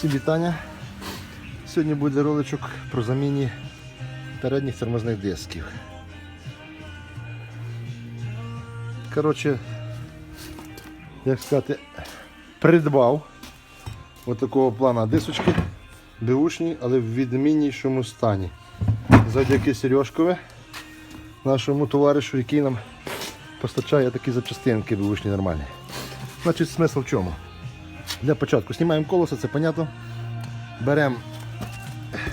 Всім вітання. Сьогодні буде роличок про заміні передніх тормозних дисків. Коротше, як сказати, придбав отакого плана дисочки, беушні, але в відміннішому стані. Завдяки Сережкові, нашому товаришу, який нам постачає такі запчастинки беушні нормальні. Значить, смисл в чому? Для початку знімаємо колеса, це понятно. Беремо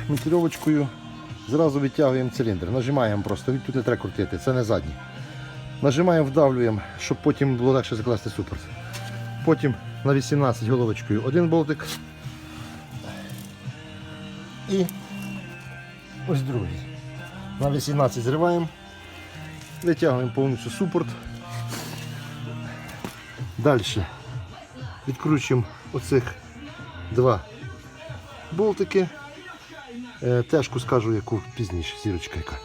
мітровочкою, зразу відтягуємо циліндр, нажимаємо просто, тут не треба крутити, це не задній. Нажимаємо, вдавлюємо, щоб потім було легше закласти супорт. Потім на 18 головочкою один болтик. І ось другий. На 18 зриваємо, витягуємо повністю супорт. Далі відкручуємо оцих два болтики. Е, Тежку скажу, яку пізніше, зірочка яка.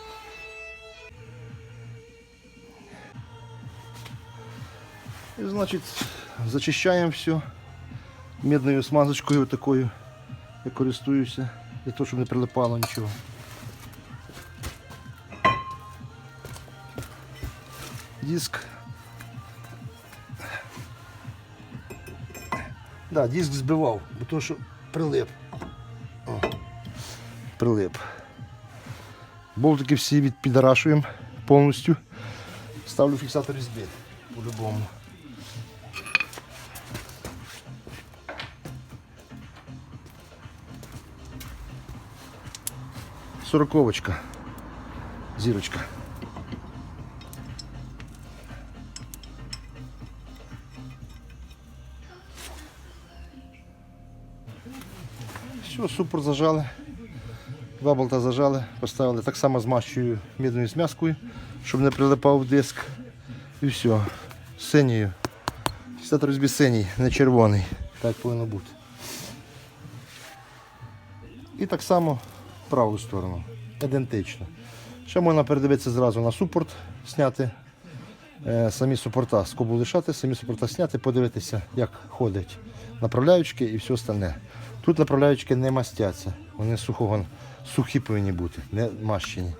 І, значить, зачищаємо все мідною смазочкою такою. Я користуюся, для того, щоб не прилипало нічого. Диск Да, диск збивав, бо то, прилип. О, прилип. Болтики всі від- підарашуємо повністю. Ставлю фіксатор різьби по-любому. Сороковочка. Зірочка. Все, супер зажали. Два болта зажали, поставили так само змащую мідною змазкою, щоб не прилипав диск. І все. Синьою. Фіксатор різьби синій, не червоний. Так повинно бути. І так само праву сторону. Ідентично. Ще можна передивитися зразу на супорт, зняти е, самі супорта, скобу лишати, самі супорта зняти, подивитися, як ходять направляючки і все остальне. Тут направляючки не мастяться, вони сухого, сухі повинні бути, не мащені.